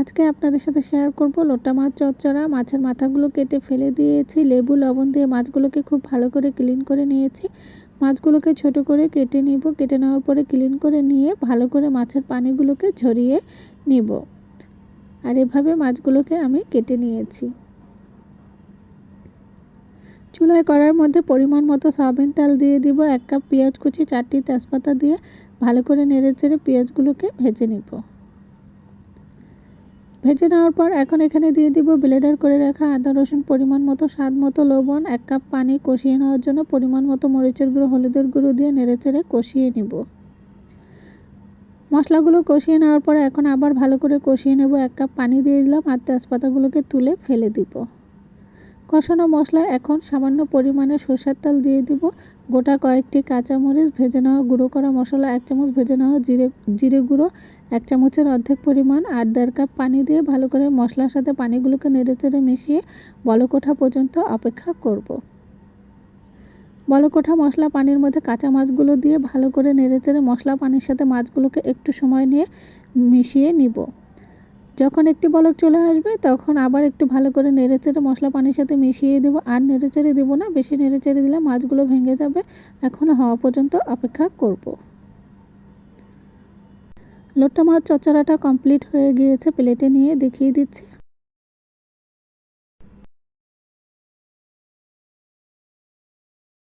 আজকে আপনাদের সাথে শেয়ার করব লোটা মাছ, চচ্চড়া মাছের মাথাগুলো কেটে ফেলে দিয়েছি। লেবু, লবণ দিয়ে মাছগুলোকে খুব ভালো করে ক্লিন করে নিয়েছি। মাছগুলোকে ছোট করে কেটে নিব। কেটে নেওয়ার পরে ক্লিন করে নিয়ে ভালো করে মাছের পানিগুলোকে ঝরিয়ে নিব। আর এভাবে মাছগুলোকে আমি কেটে নিয়েছি। চুলায় করার মধ্যে পরিমাণ মতো সয়াবিন তেল দিয়ে দিব। এক কাপ পেঁয়াজ কুচি, চারটি তেজপাতা দিয়ে ভালো করে নেড়ে চেড়ে পেঁয়াজগুলোকে ভেজে নিব। ভেজে নেওয়ার পর এখন এখানে দিয়ে দিব ব্লেন্ডার করে রাখা আদা, রসুন, পরিমাণ মতো, স্বাদ মতো লবণ, এক কাপ পানি কষিয়ে নেওয়ার জন্য পরিমাণ মতো মরিচের গুঁড়ো, হলুদের গুঁড়ো দিয়ে নেড়েচেড়ে কষিয়ে নিব। মশলাগুলো কষিয়ে নেওয়ার পরে এখন আবার ভালো করে কষিয়ে নেব, এক কাপ পানি দিয়ে দিলাম আর তেজপাতাগুলোকে তুলে ফেলে দিব। কষানো মশলা এখন সামান্য পরিমাণে সরষের তেল দিয়ে দিব গোটা কয়েকটি কাঁচামরিচ, ভেজে নেওয়া গুঁড়ো করা মশলা, এক চামচ ভেজে নেওয়া জিরে জিরে গুঁড়ো, এক চামচের অর্ধেক পরিমাণ আর দেড় কাপ পানি দিয়ে ভালো করে মশলার সাথে পানিগুলোকে নেড়েচেড়ে মিশিয়ে বলকোঠা পর্যন্ত অপেক্ষা করব। বলকোঠা মশলা পানির মধ্যে কাঁচা মাছগুলো দিয়ে ভালো করে নেড়েচেড়ে মশলা পানির সাথে মাছগুলোকে একটু সময় নিয়ে মিশিয়ে নিব যখন একটি বলক চলে আসবে, তখন আবার একটু ভালো করে নেড়েচেড়ে মশলা পানির সাথে মিশিয়ে দেবো। আর নেড়েচেড়ে দেবো না, বেশি নেড়েচেড়ে দিলে মাছগুলো ভেঙে যাবে। এখন হওয়া পর্যন্ত অপেক্ষা করব। লোটা মাছ চচ্চড়াটা কমপ্লিট হয়ে গিয়েছে, প্লেটে নিয়ে দেখিয়ে দিচ্ছি।